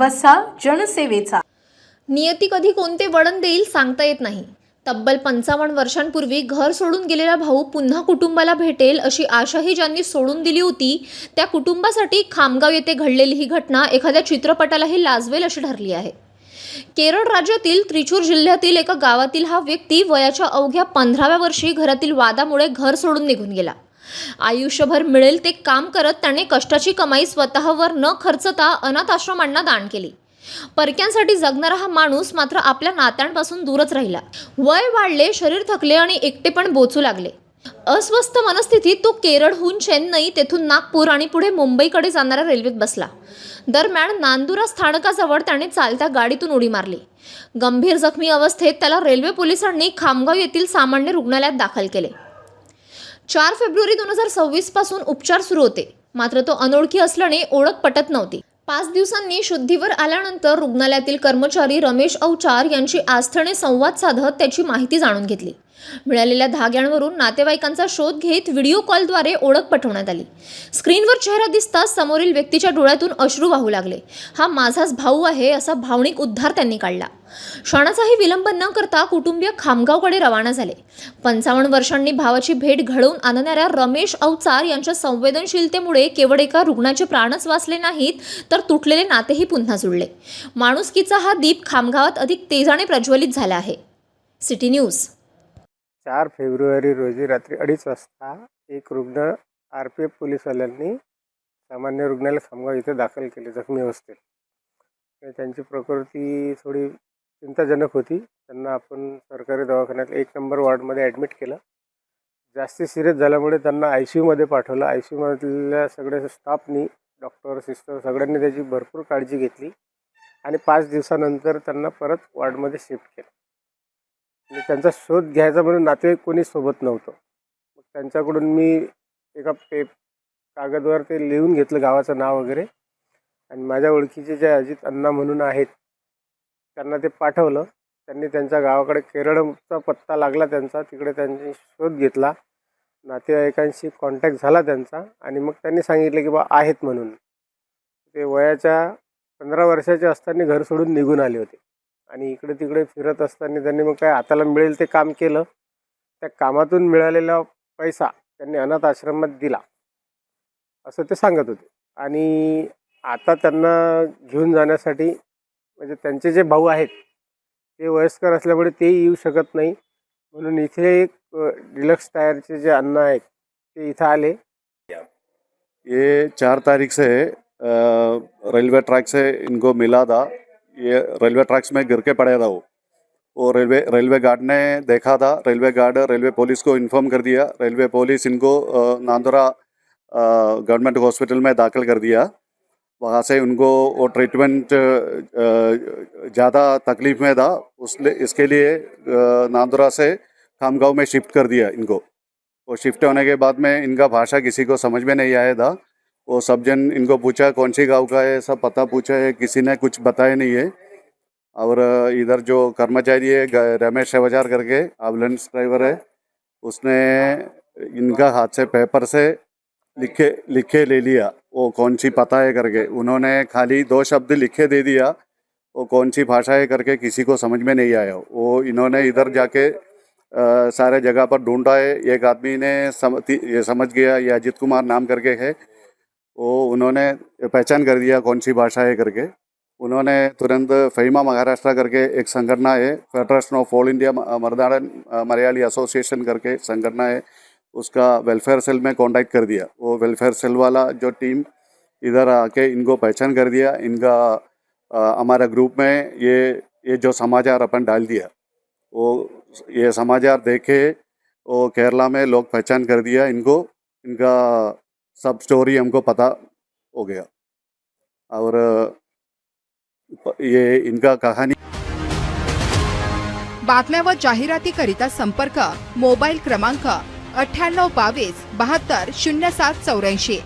वसा जनसेवेचा. नियती कधी कोणते वळण देईल सांगता येत नाही. तब्बल पंचावन्न वर्षांपूर्वी घर सोडून गेलेला भाऊ पुन्हा कुटुंबाला भेटेल अशी आशाही ज्यांनी सोडून दिली होती त्या कुटुंबासाठी खामगाव येथे घडलेली ही घटना एखाद्या चित्रपटालाही लाजवेल अशी ठरली आहे. केरळ राज्यातील त्रिचूर जिल्ह्यातील एका गावातील हा व्यक्ती वयाच्या अवघ्या पंधराव्या वर्षी घरातील वादामुळे घर सोडून निघून गेला. आयुष्यभर मिळेल ते काम करत त्याने कष्टाची कमाई स्वतःवर न खर्चता अनाथ आश्रमांना दान केली. परक्यांसाठी जगणारा हा माणूस मात्र आपल्या नात्यांपासून दूरच राहिला. वय वाढले शरीर थकले आणि एकटेपण बोचू लागले. अस्वस्थ मनस्थितीत तो केरळहून चेन्नई तेथून नागपूर आणि पुढे मुंबईकडे जाणाऱ्या रेल्वेत बसला. दरम्यान नांदुरा स्थानकाजवळ त्याने चालत्या गाडीतून उडी मारली. गंभीर जखमी अवस्थेत त्याला रेल्वे पोलिसांनी खामगाव येथील सामान्य रुग्णालयात दाखल केले. चार फेब्रुवारी दोन हजार सव्वीसपासून उपचार सुरू होते. मात्र तो अनोळखी असल्याने ओळख पटत नव्हती. पाच दिवसांनी शुद्धीवर आल्यानंतर रुग्णालयातील कर्मचारी रमेश अवचार यांची आस्थेने संवाद साधत त्याची माहिती जाणून घेतली. मिळालेल्या धाग्यांवरून नातेवाईकांचा शोध घेत व्हिडिओ कॉलद्वारे ओळख पटवण्यात आली. स्क्रीनवर चेहरा दिसताच समोरील व्यक्तीच्या डोळ्यातून अश्रू वाहू लागले. हा माझाच भाऊ आहे असा भावनिक उद्धार त्यांनी काढला. क्षणाचाही विलंब न करता कुटुंबीय खामगावकडे रवाना झाले. पंचावन्न वर्षांनी भावाची भेट घडवून आणणाऱ्या रमेश अवचार यांच्या संवेदनशीलतेमुळे केवळ एका रुग्णाचे प्राणच वाचले नाहीत तर तुटलेले नातेही पुन्हा जुळले. माणुसकीचा हा दीप खामगावात अधिक तेजाने प्रज्वलित झाला आहे. City news. चार फेब्रुवारी रोजी रात्री अडीच वाजता एक रुग्ण आर पी एफ पोलिसवाल्यांनी सामान्य रुग्णालय खामगाव इथे दाखल केले जखमी अवस्थेत. त्यांची प्रकृती थोडी चिंताजनक होती. त्यांना आपण सरकारी दवाखान्यात एक नंबर वॉर्डमध्ये ॲडमिट केलं. जास्ती सिरियस झाल्यामुळे त्यांना आय सी यूमध्ये पाठवलं. आय सी यूमधल्या सगळ्या स्टाफनी डॉक्टर सिस्टर सगळ्यांनी त्याची भरपूर काळजी घेतली. आणि पाच दिवसानंतर त्यांना परत वॉर्डमध्ये शिफ्ट केलं. आणि त्यांचा शोध घ्यायचा म्हणून नातेवाईक कोणी सोबत नव्हतं. मग त्यांच्याकडून मी एका पे कागदवर ते लिहून घेतलं गावाचं नाव वगैरे. आणि माझ्या ओळखीचे जे अजित अण्णा म्हणून आहेत त्यांना ते पाठवलं. त्यांनी त्यांच्या गावाकडे केरळचा पत्ता लागला त्यांचा तिकडे त्यांनी शोध घेतला. नातेवाईकांशी कॉन्टॅक्ट झाला त्यांचा आणि मग त्यांनी सांगितलं की बा आहेत म्हणून. ते वयाच्या पंधरा वर्षाचे असताना घर सोडून निघून आले होते. आणि इकडे तिकडे फिरत असताना त्यांनी मग काय हाताला मिळेल ते काम केलं. त्या कामातून मिळालेला पैसा त्यांनी अनाथ आश्रमात दिला. असं ते सांगत होते. आणि आता त्यांना घेऊन जाण्यासाठी म्हणजे त्यांचे जे भाऊ आहेत ते वयस्कर असल्यामुळे तेही येऊ शकत नाही. म्हणून इथे एक डिलक्स टायरचे जे अन्न आहेत ते इथं आले. ये चार तारीख से रेल्वे रेलवे ट्रैक से इनको मिला था. ये रेलवे ट्रैक्स में गिर के पड़ा था वो वो रेलवे रेलवे गार्ड ने देखा था। रेलवे गार्ड, रेलवे पुलिस को इन्फॉर्म कर दिया। रेलवे पुलिस इनको नांदोरा गवर्नमेंट हॉस्पिटल में दाखिल कर दिया। वहाँ से उनको वो ट्रीटमेंट ज़्यादा तकलीफ़ में था। उसले इसके लिए नांदोरा से खामगांव में शिफ्ट कर दिया इनको। और शिफ्ट होने के बाद में इनका भाषा किसी को समझ में नहीं आया था। वो सब जन इनको पूछा कौन सी गाँव का है सब पता पूछा है किसी ने कुछ बताया नहीं है। और इधर जो कर्मचारी है रमेश सेवाचार करके एंबुलेंस ड्राइवर है उसने इनका हाथ से पेपर से लिखे लिखे ले लिया वो कौन सी पता है करके। उन्होंने खाली दो शब्द लिखे दे दिया वो कौन सी भाषा है करके किसी को समझ में नहीं आया। वो इन्होंने इधर जाके अ, सारे जगह पर ढूंढा है एक आदमी ने सम, ये समझ गया ये अजित कुमार नाम करके है वो उन्होंने पहचान कर दिया कौन सी भाषा है करके। उन्होंने तुरंत फहीमा महाराष्ट्र करके एक संगठना है फेडरेशन ऑफ़ ऑल इंडिया मर्दान मलयाली एसोसिएशन करके संगठना है, उसका वेलफेयर सेल में कांटेक्ट कर दिया। वो वेलफेयर सेल वाला जो टीम इधर आके इनको पहचान कर दिया, इनका हमारे ग्रुप में ये ये जो समाचार अपन डाल दिया। वो ये समाचार देखे, वो केरला में लोग पहचान कर दिया इनको, इनका सब स्टोरी हमको पता हो गया। और ये इनका कहानी बातम्या व जाहिरातीकरिता संपर्क मोबाईल क्रमांक अठ्ठ्याण्णव बावीस बहात्तर शून्य सात चौऱ्याऐंशी.